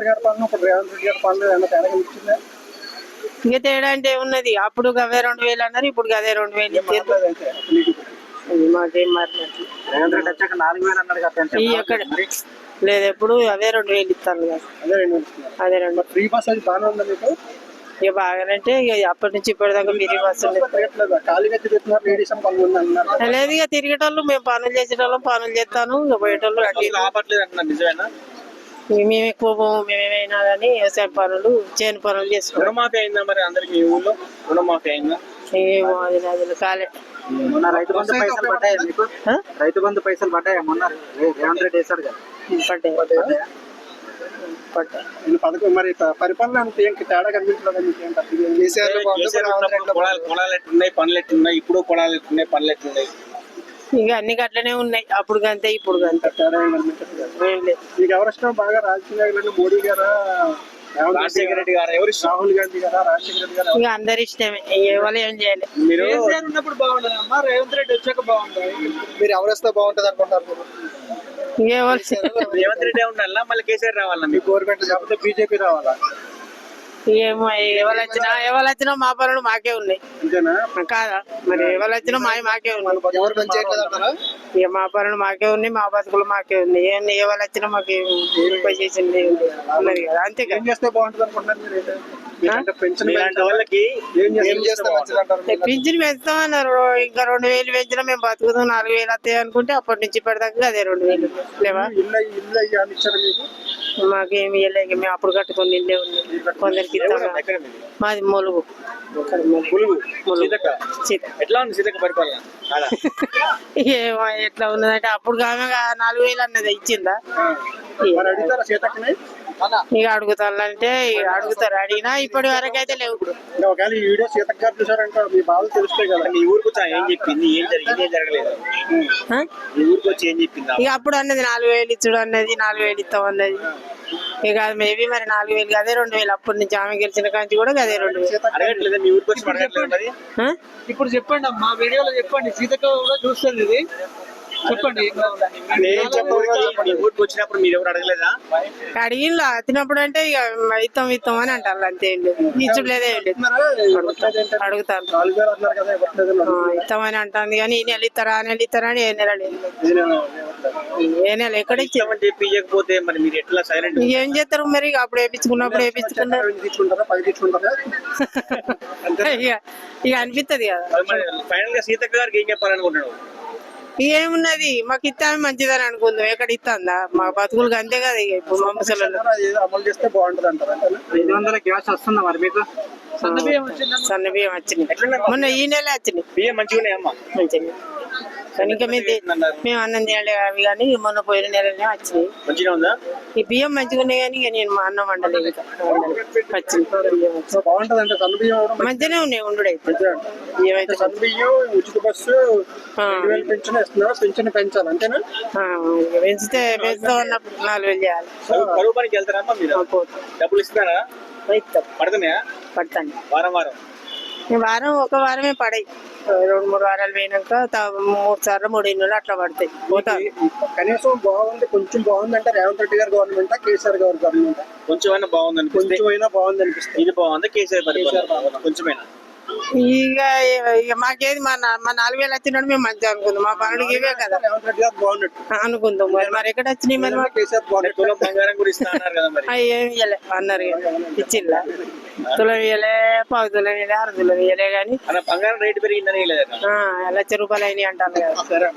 గారి పాలన ఇప్పుడు రేవంత్ రెడ్డి గారి పాలన ఏమైనా తేడా కనిపించిందా ఇంకా తేడా అంటే ఉన్నది. అప్పుడు అవే రెండు వేలు అన్నారు ఇప్పుడు అదే రెండు వేలు ఇచ్చారు. మాకేం మారినట్లు రేవంత్ రెడ్డి వచ్చాక నాలుగు వేలు అన్నాడు కదా పెన్షన్ ఈ ఎక్కడ లేదు ఎప్పుడు అవే రెండు వేలు ఇస్తాను కదా. అదే రెండు వేలు ఇస్తున్నారు అదే రెండు ఫ్రీ బస్ అది బాగానే ఉందా మీకు? ఇక బాగానంటే ఇక అప్పటి నుంచి ఇప్పటిదాకా మీరు బస్సు తిరగట్లేదు ఖాళీగా తిరుగుతున్నారు లేడీస్ అని కొంతమంది అన్నారు లేదు ఇక తిరిగేటోళ్ళు మేము పనులు చేసేటోళ్ళం పనులు చేస్తాను ఇక పోయేటోళ్ళు అటు ఇటు. రావట్లేదు అంటున్నారు నిజమేనా? మేము ఎక్కువ పోము మేమేమైనా కానీ వ్యవసాయ పనులు చేను పనులు చేసుకుంటాం రుణమాఫీ అయిందా మరి అందరికి మీ ఊళ్ళో? రుణమాఫీ అయిందా? ఏమో అది నాది కాలే. మొన్న రైతు బంధు పైసలు పడ్డాయా మీకు? ఆ? రైతు బంధు పైసలు పడ్డాయా మొన్న? రే- రేవంత్ రెడ్డి వేశాడు కదా. పడ్డాయి. పడ్డాయి? వీళ్ళు పథకం మరి ప- పరిపాలన అంత ఏం తేడా కనిపించలేదు మీకు? ఏంటి అసలు కేసీఆర్ ఉన్నప్పుడు పొలాలు పొలాలు ఎట్లున్నాయి? పనులు ఎట్లున్నాయి? ఇప్పుడు పొలాలు ఎట్లున్నాయి? పనులు ఎట్లున్నాయి? ఇక అన్ని గట్లనే ఉన్నాయి. అప్పుడు గంతే ఇప్పుడు గంతే. మీకు ఎవరు ఇష్టం బాగా రాజకీయ నాయకులు మోడీ గారా? రేవంత్ రెడ్డి రాజశేఖర రెడ్డి గారు? ఎవరు? రాహుల్ గాంధీ గారా? రాజశేఖర రెడ్డి గారా? ఇక అందరి ఇష్టమే. ఎవరు ఏం చేయాలి? మీరు ఉన్నప్పుడు బాగుండదు అమ్మా. రేవంత్ రెడ్డి వచ్చాక బాగుంటుంది. మీరు ఎవరు వస్తే బాగుంటుంది అనుకుంటారు మీరు? ఇక ఎవరు రేవంత్ రెడ్డి ఉండాలా మళ్ళీ కేసీఆర్ రావాలా మీ గవర్నమెంట్ లేకపోతే బీజేపీ రావాలా? ఏమో ఎవరు వచ్చినా ఎవరు వచ్చినా మా పనులు మాకే ఉన్నాయి. అంతేనా? కాదా? మరి ఎవరు వచ్చినా మా మాకే ఉన్నాయి మా పనులు మాకే ఉన్నాయి మా బతుకులు మాకే ఉన్నాయి. ఏం ఎవరు వచ్చినా మాకు చేసింది ఉన్నది కదా అంతే? పింఛన్ పెంచుతామన్నారు. ఇంకా రెండు వేలు పెంచినా మేము బతుకుతాం నాలుగు వేలు వస్తాయి అనుకుంటే అప్పటి నుంచి ఇప్పటిదాకా అదే రెండు వేలు. లేవా? మీకు మాకేమి ఇవ్వలేక మేము అప్పుడు కట్టుకొని నిండే ఉంది కొందరికి ఇస్తాము మీది? మొలుగు. ఏమో ఎట్లా ఉన్నదంటే అప్పుడు ఆమె నాలుగు వేలు అన్నది ఇచ్చిందా? ఇక అడుగుతానంటే ఇక అడుగుతారు. అడిగినా ఇప్పటి వరకు అయితే లేవు. ఇంకా ఒకవేళ ఈ వీడియో సీతక్క గారు చూసారంటే మీ బాధలు తెలుస్తాయి కదా. మీ ఊరికి వచ్చి ఏం చెప్పింది? ఏం జరిగింది ఏం జరగలేదు. ఆ? మీ ఊరికి వచ్చి ఏం చెప్పింది? ఇక అప్పుడు అన్నది నాలుగు వేలు ఇచ్చుడు అన్నది నాలుగు వేలు ఇస్తాం అన్నది. ఇక అది మేబీ మరి నాలుగు వేలు అదే రెండు వేలు. అప్పటి నుంచి ఆమె గెలిచిన కాంచి కూడా అదే రెండు వేలు? ఇప్పుడు చెప్పండి అమ్మా వీడియోలో చెప్పండి. సీతక్క కూడా చూస్తుంది ఇది. చెప్పండి. ఊరికి వచ్చినప్పుడు మీరు ఎవరు అడగలేదా? అడిగిన్లా తినప్పుడు అంటే ఇక ఇస్తాం ఇస్తాం అని అంటారు అంతే ఏం లేదు ఇచ్చుడు లేదే ఏం లేదు అడుగుతాను నాలుగు వేలు అన్నారు కదా ఇవ్వట్లేదు ఆ, ఇస్తామని అంటుంది కానీ ఈ నెల ఇస్తారా ఆ నెల ఇస్తారా అని ఏ నెల ఏ నెల ఎక్కడ చెప్పి ఇవ్వకపోతే మరి మీరు ఎట్లా సైలెంట్ ఏం చేస్తారు మరి? ఇక అప్పుడు వేపించుకున్నప్పుడు వేపించుకున్నారు ఇక ఇక అనిపిస్తుంది కదా. ఫైనల్గా సీతక్క గారికి ఏం చెప్పాలనుకుంటున్నావు? ఇక ఏమున్నది? మాకు ఇస్తామే మంచిదని అనుకుందాం. ఎక్కడ ఇస్తుందా మా బతుకులు అంతే కదా ఇక ఇప్పుడు మా అమలు చేస్తే బాగుంటది అంటారు? ఐదు వందల గ్యాస్ వస్తుందా మరి మీకు? సన్న బియ్యం వచ్చినాయి మొన్న ఈ నెల వచ్చినాయి. బియ్యం మంచిగా ఉన్నాయమ్మా మంచిగా కానీ ఇంకా మేము అన్నం తినలే అవి కానీ మొన్న పోయిన నెలనే వచ్చినాయి మంచిగా ఉందా? ఈ బియ్యం మంచిగా ఉన్నాయి కానీ ఇక నేను మా అన్నం వండలేదు ఇంకా. వచ్చింది మంచిగానే ఉన్నాయి అయితే ఉచిత బస్సు పెన్షన్ పెన్షన్ పెంచాలి అంతేనా? పెంచితే పెంచుతా ఉన్నప్పుడు నాలుగు వేలు చేయాలి. కరువు- పనికి డబ్బులు ఇస్తున్నారా ఇస్తాం. పడుతున్నాయా పడతాను. వారం వారం. వారం ఒక వారమే పడాయి రెండు మూడు వారాలు పోయినాక త- మూడు సార్లు మూడు ఇన్నులు అట్లా పడతాయి. పోతాను కనీసం బాగుంది కొంచెం బాగుంది అంటే రేవంత్ రెడ్డి గారి గవర్నమెంట్ కేసీఆర్ గారి గవర్నమెంట్? కొంచెం అయినా బాగుంది అనిపిస్తుంది కొంచెం అయినా బాగుంది అనిపిస్తుంది ఇది బాగుంది? కేసీఆర్ పరిపాలన కొంచెమైనా. ఇక ఇక మాకేది మా నా- మా నాలుగు వేలు వచ్చినట్టు మేము మంచిగా అనుకుందాం. మా పనులకి ఇవే కదా. అనుకుందాం. మరి మరి ఎక్కడ వచ్చినాయి మరి ఇస్తా అన్నారు. ఇచ్చిల్లా. తులం ఇవ్వలే పావు తులం ఇవ్వలే అర తులం ఇవ్వలే కానీ అన్న బంగారం రేటు పెరిగిందని లేదా ఆ, లక్ష రూపాయలు అయినాయి అంటారు కదా.